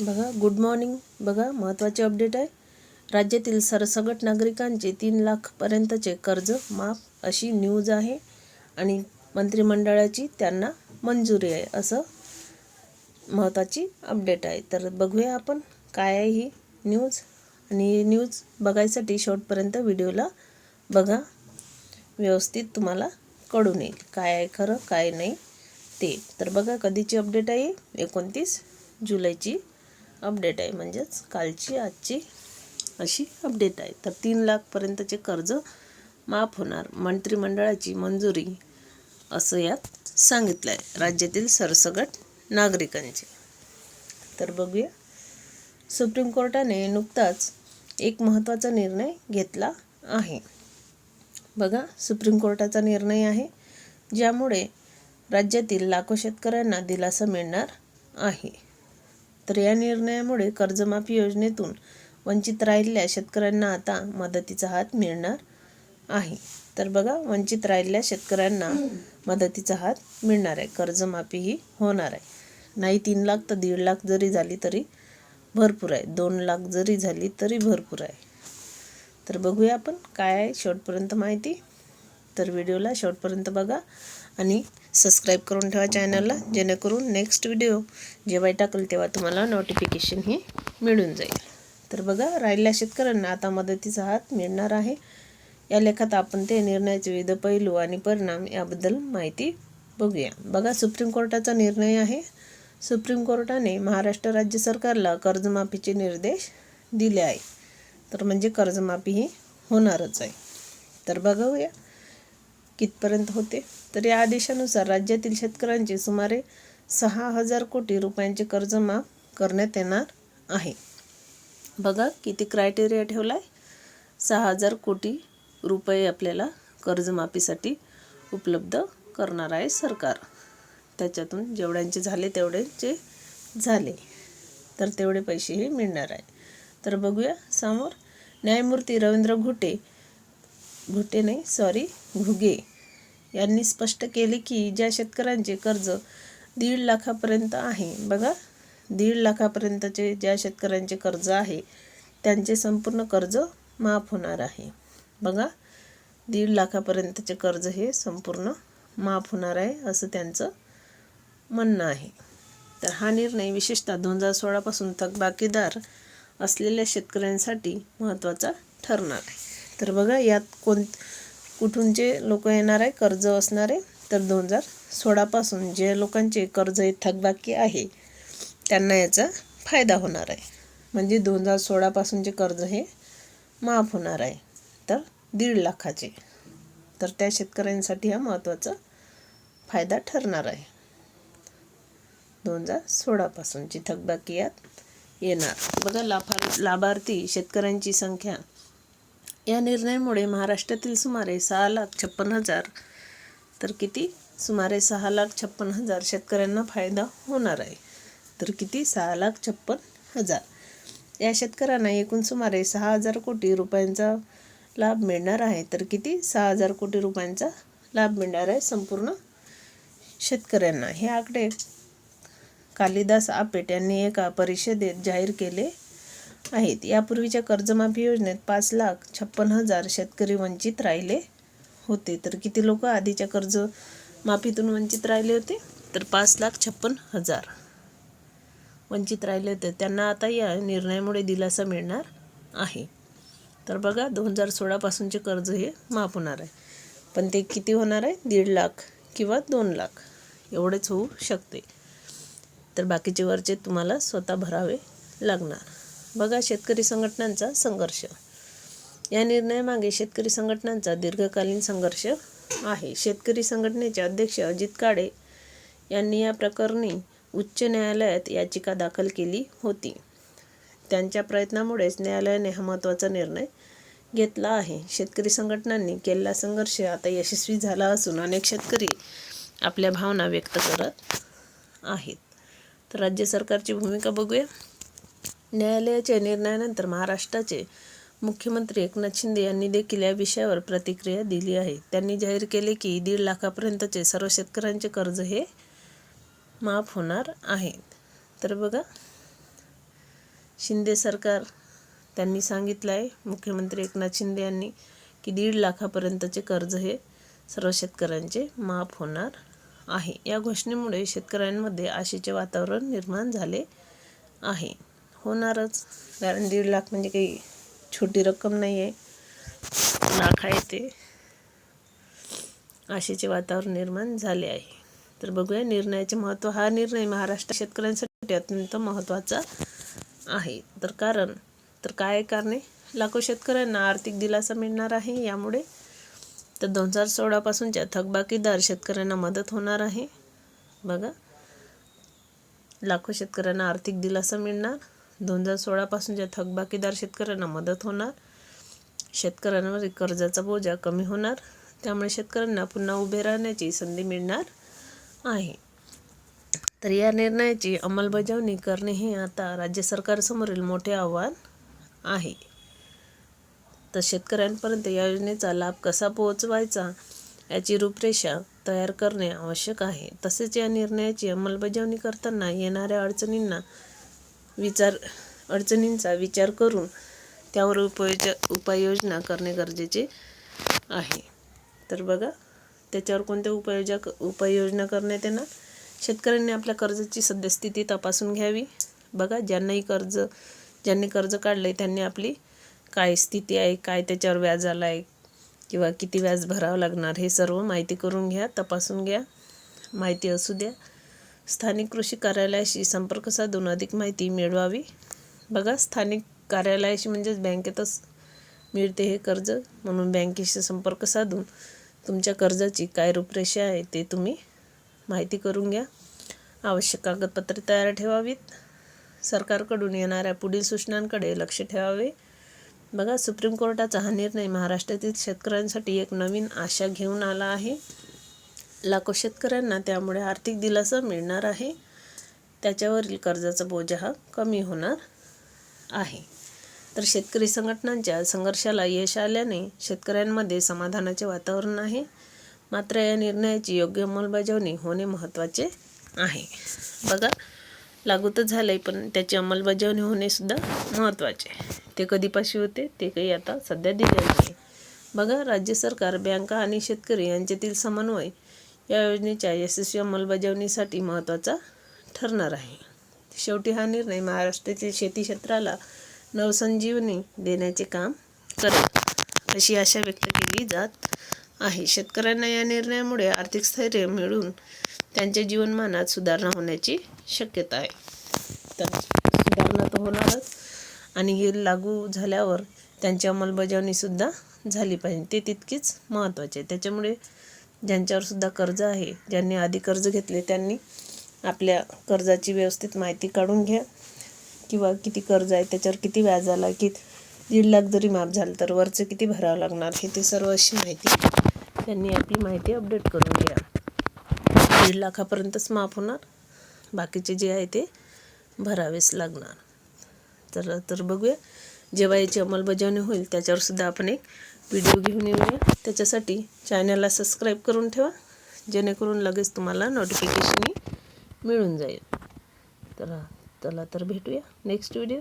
बघा good morning बघा महत्त्वाचे अपडेट आहे. राज्यातील सरसगट नागरिकांचे तीन लाखपर्यंतचे कर्ज माफ अशी न्यूज आहे आणि मंत्रिमंडळाची त्यांना मंजुरी आहे असं महत्त्वाची अपडेट आहे. तर बघूया आपण काय आहे ही न्यूज आणि न्यूज बघायसाठी शेवटपर्यंत व्हिडिओला बघा. व्यवस्थित तुम्हाला कळून येईल काय आहे खरं काय नाही ते. तर बघा कधीची अपडेट आहे? एकोणतीस जुलैची. अपडेट आहे. म्हणजेच कालची आजची अशी अपडेट आहे. तर तीन लाखपर्यंतचे कर्ज माफ होणार मंत्रिमंडळाची मंजुरी असं यात सांगितलं आहे राज्यातील सरसगट नागरिकांचे. तर बघूया. सुप्रीम कोर्टाने नुकताच एक महत्त्वाचा निर्णय घेतला आहे. बघा सुप्रीम कोर्टाचा निर्णय आहे ज्यामुळे राज्यातील लाखो शेतकऱ्यांना दिलासा मिळणार आहे. तर या निर्णयामुळे कर्जमाफी योजनेतून वंचित राहिलेल्या शेतकऱ्यांना आता मदतीचा हात मिळणार आहे. तर बघा वंचित राहिलेल्या शेतकऱ्यांना मदतीचा हात मिळणार आहे. कर्जमाफीही होणार आहे. नाही तीन लाख तर दीड लाख जरी झाली तरी भरपूर आहे. दोन लाख जरी झाली तरी भरपूर आहे. तर बघूया आपण काय आहे शेवटपर्यंत माहिती. तर व्हिडिओला शेवटपर्यंत बघा आणि सबस्क्राईब करून ठेवा चॅनलला जेणेकरून नेक्स्ट व्हिडिओ जेव्हा टाकल तेव्हा तुम्हाला नोटिफिकेशन ही मिळून जाईल. तर बघा राहिलेल्या शेतकऱ्यांना आता मदतीचा हात मिळणार आहे. या लेखात आपण ते निर्णयाचे विविध पैलू आणि परिणाम याबद्दल माहिती बघूया. बघा सुप्रीम कोर्टाचा निर्णय आहे. सुप्रीम कोर्टाने महाराष्ट्र राज्य सरकारला कर्जमाफीचे निर्देश दिले आहे. तर म्हणजे कर्जमाफी ही होणारच आहे. तर बघूया. कितपर्यंत होते? तर या आदेशानुसार राज्यातील शेतकऱ्यांचे सुमारे सहा हजार कोटी रुपयांचे कर्ज माफ करण्यात येणार आहे. बघा किती क्रायटेरिया ठेवला आहे सहा हजार कोटी रुपये आपल्याला कर्जमाफीसाठी उपलब्ध करणार आहे सरकार. त्याच्यातून जेवढ्यांचे झाले तेवढ्यांचे झाले. तर तेवढे पैसेही मिळणार आहे. तर बघूया समोर न्यायमूर्ती रवींद्र घुटे घुटे नाही सॉरी घुगे. यांनी स्पष्ट केले की ज्या शेतकऱ्यांचे कर्ज दीड लाखापर्यंत आहे बघा. दीड लाखापर्यंतचे ज्या शेतकऱ्यांचे कर्ज आहे त्यांचे संपूर्ण कर्ज माफ होणार आहे. बघा. दीड लाखापर्यंतचे कर्ज हे संपूर्ण माफ होणार आहे असं त्यांचं म्हणणं आहे. तर हा निर्णय विशेषतः दोन हजार सोळापासून थकबाकीदार असलेल्या शेतकऱ्यांसाठी महत्त्वाचा ठरणार आहे. तर बघा यात कोण कुठूनचे लोक येणार आहे कर्ज असणार आहे तर दोन हजार सोळापासून जे लोकांचे कर्ज हे थकबाकी आहे त्यांना याचा फायदा होणार आहे. म्हणजे दोन हजार सोळापासूनचे कर्ज हे माफ होणार आहे तर दीड लाखाचे. तर त्या शेतकऱ्यांसाठी हा महत्त्वाचा फायदा ठरणार आहे. दोन हजार सोळापासूनची थकबाकी यात येणार. बघा लाभार लाभार्थी शेतकऱ्यांची संख्या या निर्णयामुळे महाराष्ट्रातील सुमारे सहा लाख छप्पन हजार तर किती? सुमारे सहा लाख छप्पन हजार शेतकऱ्यांना फायदा होणार आहे. तर किती? सहा लाख छप्पन हजार. या शेतकऱ्यांना एकूण सुमारे सहा हजार कोटी रुपयांचा लाभ मिळणार आहे. तर किती? सहा हजार कोटी रुपयांचा लाभ मिळणार आहे संपूर्ण शेतकऱ्यांना. हे आकडे कालिदास आपेट यांनी एका परिषदेत जाहीर केले. आहेत. यापूर्वीच्या कर्जमाफी योजनेत पाच लाख छप्पन हजार शेतकरी वंचित राहिले होते. तर किती लोक आधीच्या कर्ज माफीतून वंचित राहिले होते? तर पाच लाख छप्पन हजार वंचित राहिले होते. त्यांना आता या निर्णयामुळे दिलासा मिळणार आहे. तर बघा दोन हजार सोळापासूनचे कर्ज हे माफ होणार आहे. पण ते किती होणार आहे? दीड लाख किंवा दोन लाख. एवढेच होऊ शकते. तर बाकीचे वरचे तुम्हाला स्वतः भरावे लागणार. बघा शेतकरी संघटनांचा संघर्ष. या निर्णयामागे शेतकरी संघटनांचा दीर्घकालीन संघर्ष आहे. शेतकरी संघटनेचे अध्यक्ष अजित काळे यांनी या प्रकरणी उच्च न्यायालयात याचिका दाखल केली होती. त्यांच्या प्रयत्नामुळेच न्यायालयाने हा महत्त्वाचा निर्णय घेतला आहे. शेतकरी संघटनांनी केलेला संघर्ष आता यशस्वी झाला असून अनेक शेतकरी आपल्या भावना व्यक्त करत आहेत. तर राज्य सरकारची भूमिका बघूया. न्यायालयाच्या निर्णयानंतर महाराष्ट्राचे मुख्यमंत्री एकनाथ शिंदे यांनी देखील या विषयावर प्रतिक्रिया दिली आहे. त्यांनी जाहीर केले की दीड लाखापर्यंतचे सर्व शेतकऱ्यांचे कर्ज हे माफ होणार आहे. तर बघा शिंदे सरकार त्यांनी सांगितलं आहे मुख्यमंत्री एकनाथ शिंदे यांनी की दीड लाखापर्यंतचे कर्ज हे सर्व शेतकऱ्यांचे माफ होणार आहे. या घोषणेमुळे शेतकऱ्यांमध्ये आशेचे वातावरण निर्माण झाले आहे. होणारच. कारण दीड लाख म्हणजे काही छोटी रक्कम नाही आहे लाख आहे ते. आशेचे वातावरण निर्माण झाले आहे. तर बघूया निर्णयाचे महत्त्व हा निर्णय महाराष्ट्र शेतकऱ्यांसाठी अत्यंत महत्त्वाचा आहे. तर कारण तर काय कारणे? लाखो शेतकऱ्यांना आर्थिक दिलासा मिळणार आहे. यामुळे तर दोन हजार सोळापासूनच्या थकबाकीदार शेतकऱ्यांना मदत होणार आहे. बघा. लाखो शेतकऱ्यांना आर्थिक दिलासा मिळणार. दोन हजार सोळापासूनच्या थकबाकीदार शेतकऱ्यांना मदत होणार शेतकऱ्यांवर कर्जाचा बोजा कमी होणार त्यामुळे शेतकऱ्यांना पुन्हा उभे राहण्याची संधी मिळणार आहे. तर या निर्णयाची अंमलबजावणी करणे हे आता राज्य सरकारसमोरील मोठे आव्हान आहे. तर शेतकऱ्यांपर्यंत या योजनेचा लाभ कसा पोहोचवायचा याची रूपरेषा तयार करणे आवश्यक आहे. तसेच या निर्णयाची अंमलबजावणी करताना येणाऱ्या अडचणींना विचार अडचणींचा विचार करून त्यावर उपयोज उपाययोजना करणे गरजेचे आहे. तर बघा त्याच्यावर कोणत्या उपाययोजना उपाययोजना करण्यात येणार? शेतकऱ्यांनी आपल्या कर्जाची सद्यस्थिती तपासून घ्यावी. बघा ज्यांनाही कर्ज ज्यांनी कर्ज काढलं आहे त्यांनी आपली काय स्थिती आहे काय त्याच्यावर व्याज आला आहे किंवा किती व्याज भरावं लागणार हे सर्व माहिती करून घ्या तपासून घ्या. माहिती असू द्या. स्थानिक कृषी कार्यालयाशी संपर्क साधून अधिक माहिती मिळवावी. बघा स्थानिक कार्यालयाशी म्हणजेच बँकेतच मिळते हे कर्ज म्हणून बँकेशी संपर्क साधून तुमच्या कर्जाची काय रूपरेषा आहे ते तुम्ही माहिती करून घ्या. आवश्यक कागदपत्रे तयार ठेवावीत. सरकारकडून येणाऱ्या पुढील सूचनांकडे लक्ष ठेवावे. बघा सुप्रीम कोर्टाचा हा निर्णय महाराष्ट्रातील शेतकऱ्यांसाठी एक नवीन आशा घेऊन आला आहे. लाखो शेतकऱ्यांना त्यामुळे आर्थिक दिलासा मिळणार आहे. त्याच्यावरील कर्जाचा बोजा हा कमी होणार आहे. तर शेतकरी संघटनांच्या संघर्षाला यश आल्याने शेतकऱ्यांमध्ये समाधानाचे वातावरण आहे. मात्र या निर्णयाची योग्य अंमलबजावणी होणे महत्त्वाचे आहे. बघा लागू तर झालं आहे पण त्याची अंमलबजावणी होणेसुद्धा महत्त्वाचे. ते कधीपाशी होते ते काही आता सध्या दिले नाही. बघा राज्य सरकार बँका आणि शेतकरी यांच्यातील समन्वय या योजनेच्या यशस्वी अंमलबजावणीसाठी महत्त्वाचा ठरणार आहे. शेवटी हा निर्णय महाराष्ट्रातील शेती क्षेत्राला नवसंजीवनी देण्याचे काम करेल अशी आशा व्यक्त केली जात आहे. शेतकऱ्यांना या निर्णयामुळे आर्थिक स्थैर्य मिळून त्यांच्या जीवनमानात सुधारणा होण्याची शक्यता आहे. तर सुधारणा तर होणारच आणि हे लागू झाल्यावर त्यांची अंमलबजावणीसुद्धा झाली पाहिजे. ते तितकीच महत्त्वाचे आहे. त्याच्यामुळे ज्यांच्यावर सुद्धा कर्ज आहे ज्यांनी आधी कर्ज घेतले त्यांनी आपल्या कर्जाची व्यवस्थित माहिती काढून घ्या. किंवा किती कर्ज आहे त्याच्यावर किती व्याज आला की दीड लाख जरी माफ झालं तर वरचं किती भरावं लागणार हे ते सर्व अशी माहिती त्यांनी आपली माहिती अपडेट करून घ्या. दीड लाखापर्यंतच माफ होणार बाकीचे जे आहे ते भरावेच लागणार. तर तर बघूया जेव्हा याची अंमलबजावणी होईल त्याच्यावर सुद्धा आपण एक व्हिडिओ घेऊन येऊया. त्याच्यासाठी चॅनलला सबस्क्राईब करून ठेवा. जेणेकरून लगेच तुम्हाला नोटिफिकेशनही मिळून जाईल. तर चला तर भेटूया नेक्स्ट व्हिडिओ